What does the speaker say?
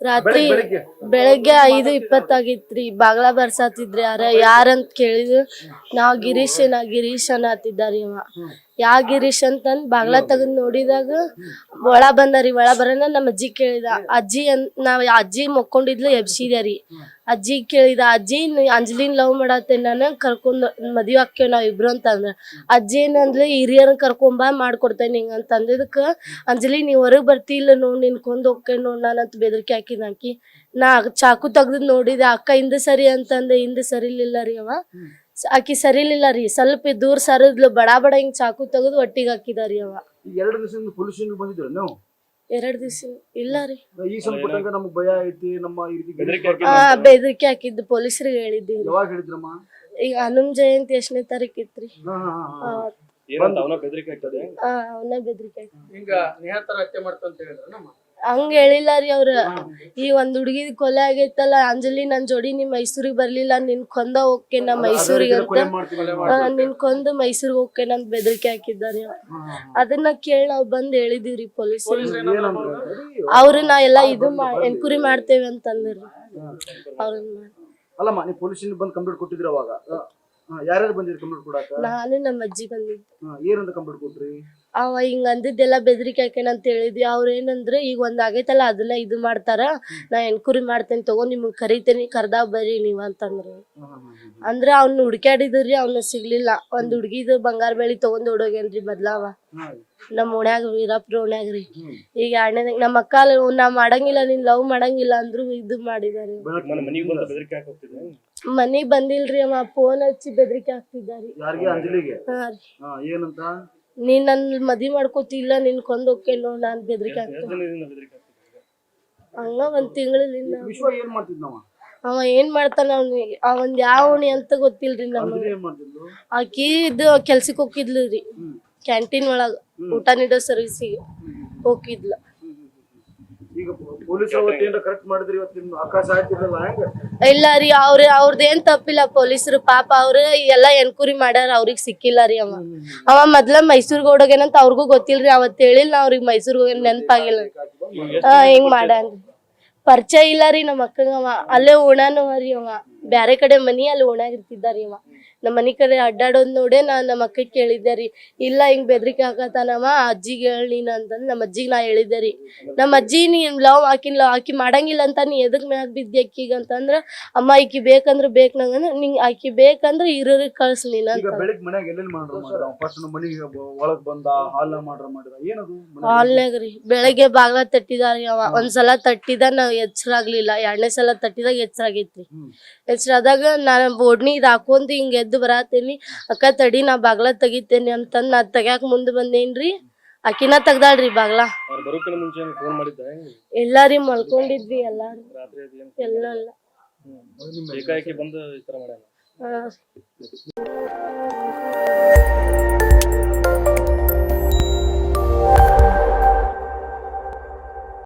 ರಾತ್ರಿ ಬೆಳಿಗ್ಗೆ ಐದು ಇಪ್ಪತ್ತಾಗಿತ್ರಿ. ಬಾಗ್ಲ ಬರ್ಸಾತಿದ್ರಿ ಯಾರ ಯಾರಂತ ಕೇಳಿದ್ರು? ನಾವ್ ಗಿರೀಶ್ ನಾ ಗಿರೀಶ್ ಅನ್ನತ್ತಿದ್ದಾರಿ ಅವ ಯಾ ಗಿರೀಶ್ ಅಂತಂದ್ ಬಾಗ್ಲ ತೆಗದ್ ನೋಡಿದಾಗ ಒಳ ಬಂದಾರಿ ಒಳ ಬರೋಣ ನಮ್ಮ ಅಜ್ಜಿ ಕೇಳಿದ. ಅಜ್ಜಿ ಅನ್ ನಾವ್ ಅಜ್ಜಿ ಮಕ್ಕೊಂಡಿದ್ಲು ಎಬ್ಸಿದ್ಯಾರಿ ಅಜ್ಜಿ ಕೇಳಿದ ಅಜ್ಜಿ ನೀ ಅಂಜಲಿನ್ ಲವ್ ಮಾಡತ್ತೆ ನಾನು ಕರ್ಕೊಂಡ್ ಮದ್ವೆ ಹಾಕ್ಯವ್ ನಾವ್ ಇಬ್ರು ಅಂತ ಅಂದ್ರ. ಅಜ್ಜಿ ಏನಂದ್ಲು ಹಿರಿಯರ್ ಕರ್ಕೊಂಬ ಮಾಡ್ಕೊಡ್ತೇನೆ ನಿಂಗ್ ಅಂತ ಅಂದಿದ್ದಕ್ಕ ಅಂಜಲಿ ನೀ ಹೊರಗ್ ಬರ್ತಿಲ್ಲ ನೋಡ್ ನಿನ್ ಕೊಂದ್ ಹೋಗ್ಕೆ ನೋಡ್ ನಾನಂತ ಬೆದರಿಕೆ ಹಾಕಿದ್ ಆಕಿ. ನಾ ಚಾಕು ತೆಗ್ದ್ ನೋಡಿದೆ ಅಕ್ಕ ಹಿಂದೆ ಸರಿ ಅಂತಂದೆ ಸರಿ ಸರಿಲಿಲ್ಲ ರೀ ಅವ. ಆಕಿ ಸರಿಲಿಲ್ಲ ರೀ. ಸ್ವಲ್ಪ ದೂರ ಸರದ್ಲು ಬಡ ಬಡ ಹಿಂಗ್ ಚಾಕು ತೆಗೆದು ಒಟ್ಟಿಗೆ ಹಾಕಿದಾರಿ ಅವ. ಎರಡು ದಿವಸದಿಂದ ಪೊಲೀಸ್ ಬಂದಿದ್ರು ನೀವು? ಎರಡ್ ದಿವ್ಸ ಇಲ್ಲ ರೀ. ಈ ನಮಗ್ ಭಯ ಐತಿ ನಮ್ಮ ಈ ರೀತಿ ಬೆದರಿಕೆ ಆ ಬೆದರಿಕೆ ಹಾಕಿದ್ದು ಪೊಲೀಸರಿಗೆ ಹೇಳಿದ್ದೀವಿ ಯಾವಾಗ ಹೇಳಿದ್ರಮ್ಮ? ಈಗ ಹನುಮ ಜಯಂತಿ ಎಷ್ಟನೇ ತಾರೀಕು ಇತ್ರಿ. ಹಾ ಹಾ ಹಾ ಆ, ಏನಂತ ಅವನ ಬೆದರಿಕೆ ಆಗ್ತದೆ ಆ, ಅವನ ಬೆದರಿಕೆ ಹಾಕಿ ಹಿಂಗ ನಿಹತರ ಹತ್ಯೆ ಮಾಡ್ತಂತ ಅಂತ ಹೇಳಿದ್ರ ನಮ್ಮ ಹಂಗ ಹೇಳಿಲ್ಲ ರೀ ಅವ್ರ. ಈ ಒಂದ್ ಹುಡುಗಿ ಕೊಲೆ ಆಗೈತಲ್ಲ ಅಂಜಲಿ ನನ್ ಜೋಡಿ ನಿಮ್ ಮೈಸೂರಿಗೆ ಬರ್ಲಿಲ್ಲ ನಿನ್ ಕೊಂದ ಹೋಗ್ಕೆ ನಾ ಮೈಸೂರಿಗೆ ಅಂತ. ನಿನ್ ಕೊಂದ ಮೈಸೂರಿಗೆ ಹೋಗ್ಕೆ ನನ್ ಬೆದರಿಕೆ ಹಾಕಿದ್ದಾರೆ ಅದನ್ನ ಕೇಳಿ ನಾವ್ ಬಂದ್ ಹೇಳಿದಿವ್ರಿ ಪೊಲೀಸ್ ಅವ್ರು. ನಾ ಎಲ್ಲಾ ಇದು ಎನ್ಕ್ವೈರಿ ಮಾಡ್ತೇವೆ ಅಂತಂದ್ರಿ. ಅವ್ರನ್ನ. ಅಲ್ಲಮ್ಮ ನೀವು ಪೊಲೀಸ್ ಬಂದು ಕಂಪ್ಲೇಂಟ್ ಕೊಟ್ಟಿದ್ರಿ ಅವಾಗ? ಯಾರ್ಯಾರು ಬಂದಿದ್ರು ಕಂಪ್ಲೇಂಟ್ ಕೊಡಾಕ? ನಾನು ನಮ್ಮ ಅಜ್ಜಿ ಬಂದಿದ್ದೆ. ಹಾ, ಏನಂತ ಕಂಪ್ಲೇಂಟ್ ಕೊಟ್ರಿ? ಅವ ಹಿಂಗ ಅಂದಿದ್ದೆಲ್ಲ ಬೆದರಿಕೆ ಹಾಕ್ಯಾನ ಅಂತ ಹೇಳಿದ್ವಿ. ಅವ್ರ ಏನಂದ್ರೆ ಈಗ ಒಂದ್ ಆಗೈತಲ್ಲ ಅದನ್ನ ಇದು ಮಾಡ್ತಾರ. ನಾ ಎನ್ಕ್ವರಿ ಮಾಡ್ತೇನೆ ತಗೋ ನಿಮ್ಗ್ ಕರಿತೇನಿ ಕರ್ದಾವ್ ಬರ್ರಿ ನೀವ್ ಅಂತಂದ್ರು. ಅಂದ್ರ ಅವ್ನ ಹುಡ್ಕ್ಯಾಡಿದ್ರಿ ಅವ್ನ ಸಿಗ್ಲಿಲ್ಲ. ಒಂದ್ ಹುಡ್ಗಿದು ಬಂಗಾರ ಬೆಳಿ ತಗೊಂಡ್ ಓಡೋಗ್ಯಾನ್ರಿ ಬದ್ಲಾವ ನಮ್ ಓಣ್ಯಾಗ ವೀರಪ್ಪ ಓಣ್ಯಾಗ ರೀ. ಈಗ ಎರಡನೇ ನಮ್ಮ ಅಕ್ಕ ನಾ ಮಾಡಂಗಿಲ್ಲ ನೀನ್ ಲವ್ ಮಾಡಂಗಿಲ್ಲ ಅಂದ್ರು ಇದು ಮಾಡಿದಾರೆ. ಮನೆ ಮನೆಗೆ ಬಂದಿಲ್ರಿ ಅವ ಫೋನ್ ಹಚ್ಚಿ ಬೆದರಿಕೆ ಹಾಕ್ತಿದ್ದಾರೆ. ನೀನ್ ನನ್ ಮದ್ವಿ ಮಾಡ್ಕೋತಿಲ್ಲ ನಿನ್ ಕೊಂದ್ ನಾನ್ ಬೆದರಿಕೆ ಹಾಕ್ತೇನೆ. ಹಂಗ ಒಂದ್ ತಿಂಗಳಿಂದ ಅವ ಏನ್ ಮಾಡ್ತಾನ ಅವ್ನಿಗೆ? ಅವಂದ್ ಯಾವ ಓಣಿ ಅಂತ ಗೊತ್ತಿಲ್ರಿ ಮಾಡ್ತಿದ್ಲು? ಆಕಿ ಇದು ಕೆಲ್ಸಕ್ ಹೋಗಿದ್ಲು ರೀ. ಕ್ಯಾಂಟೀನ್ ಒಳಗ ಊಟ ನೀಡೋ ಸರ್ವಿಸಿಗೆ ಹೋಗಿದ್ಲ. ಈಗ ಪೊಲೀಸ್ ಅವತ್ತು ಕರೆಕ್ಟ್ ಮಾಡಿದ್ರಿ ಇವತ್ತು ನಿಮ್ ಅಕ್ಕ ಸಾಯ್ತಿರಲ್ಲ ಹೆಂಗ? ಇಲ್ಲ ರೀ ಅವ್ರ ಅವ್ರದೇನ್ ತಪ್ಪಿಲ್ಲ ಪೊಲೀಸರು ಪಾಪ ಅವ್ರ ಎಲ್ಲಾ ಎನ್ಕ್ವೈರಿ ಮಾಡ್ಯಾರ ಅವ್ರಿಗೆ ಸಿಕ್ಕಿಲ್ಲ ರೀ ಅವ. ಅವ ಮೊದ್ಲ ಮೈಸೂರ್ಗ್ ಹೋಗ್ಯಾನಂತ ಅವ್ರಿಗೂ ಗೊತ್ತಿಲ್ರಿ ಅವತ್ ಹೇಳಿಲ್ಲ ಅವ್ರಿಗೆ ಮೈಸೂರ್ಗ್ ಹೋಗಿ ನೆನ್ಪಾಗಿಲ್ಲ. ಹಾ ಹಿಂಗ್ ಮಾಡ್ಯಾನ್ರಿ ಪರಿಚಯ ಇಲ್ಲ ರೀ ನಮ್ಮ ಅಕ್ಕಂಗ ಅವ. ಅಲ್ಲೇ ಓಣಾನು ರೀ ಅವ. ಬ್ಯಾರೆ ಕಡೆ ಮನಿ ಅಲ್ಲಿ ಓಣ್ಯಾಗ ಇರ್ತಿದ್ದ ರೀ ಅವ. ನಮ್ಮ ಮನಿ ಕಡೆ ಅಡ್ಡಾಡೋದ್ ನೋಡೇ ನಾ ನಮ್ಮ ಅಕ್ಕ ಕೇಳಿದ್ದೆ ರೀ ಇಲ್ಲ ಹಿಂಗ್ ಬೆದ್ರಿಕೆ ಹಾಕತಾನವ ಅಜ್ಜಿಗೆ ಹೇಳಿ ನೀನ್ ಅಂತಂದ್ ನಮ್ಮ ಅಜ್ಜಿಗೆ ನಾ ಹೇಳಿದ್ದೆ ರೀ ನಮ್ಮ ಅಜ್ಜಿ ನೀನ್ ಲವ್ ಹಾಕಿನ್ ಲವ್ ಆಕಿ ಮಾಡಂಗಿಲ್ಲ ಅಂತ ನೀ ಎದಕ್ ಮ್ಯಾಗ ಬಿದ್ದಿ ಅಕ್ಕಿಗೆ ಅಂತಂದ್ರ ಅಮ್ಮ ಆಕಿ ಬೇಕಂದ್ರ ಬೇಕ್ ನಂಗಂದ್ರ ನಿಂಗ್ ಆಕಿ ಬೇಕಂದ್ರ ಇರೋರಿಗೆ ಕಳ್ಸ್ ನೀನ್ ಈಗ ಅಂತ ಬೆಳಿಗ್ಗೆ ಮನ್ಯಾಗ ಎಲ್ಲೆಲ್ಲಿ ಮಾಡ್ರ ಮಾಡಿದ ಫಸ್ಟ್ ನಮ್ಮ ಮನೆಗೆ ಒಳಗ್ ಬಂದ ಹಾಲ್ ಮಾಡ್ರ ಮಾಡಿದ ಏನದು ಮನ್ಯಾಗ? ಹಾಲ್ನ್ಯಾಗ ರೀ ಬೆಳಗ್ಗೆ ಬಾಗ್ಲ ತಟ್ಟಿದಾರಿ ಅವ ಒಂದ್ಸಲ ತಟ್ಟಿದ ನಾವ್ ಎಚ್ಚರಾಗ್ಲಿಲ್ಲ ಎರಡನೇ ಸಲ ತಟ್ಟಿದಾಗ ಎಚ್ಚರಾಗೈತ್ರಿ ಹ್ಮ್. ಎಚ್ಚರಾದಾಗ ನಾನು ಬೋಡ್ನಿ ಇದ್ ಹಾಕೊಂಡ್ ಹಿಂಗ್ ಎದ್ದು ಬರಾತೇನಿ. ಅಕ್ಕ ತಡಿ ನಾ ಬಾಗ್ಲ ತೆಗಿತೇನಿ ಅಂತಂದ್ ನಾ ತೆಗ್ಯಾಕ ಮುಂದ್ ಬಂದೇನ್ರಿ? ಆಕಿನ ತೆಗ್ದಾಳ್ರಿ ಬಾಗ್ಲ. ಎಲ್ಲಾರಿ ಮಲ್ಕೊಂಡಿದ್ವಿ ಎಲ್ಲಾರು ಎಲ್ಲ ಏಕಾಏಕಿ ಬಂದು ಈ ತರ ಮಾಡ್ಯಾನ?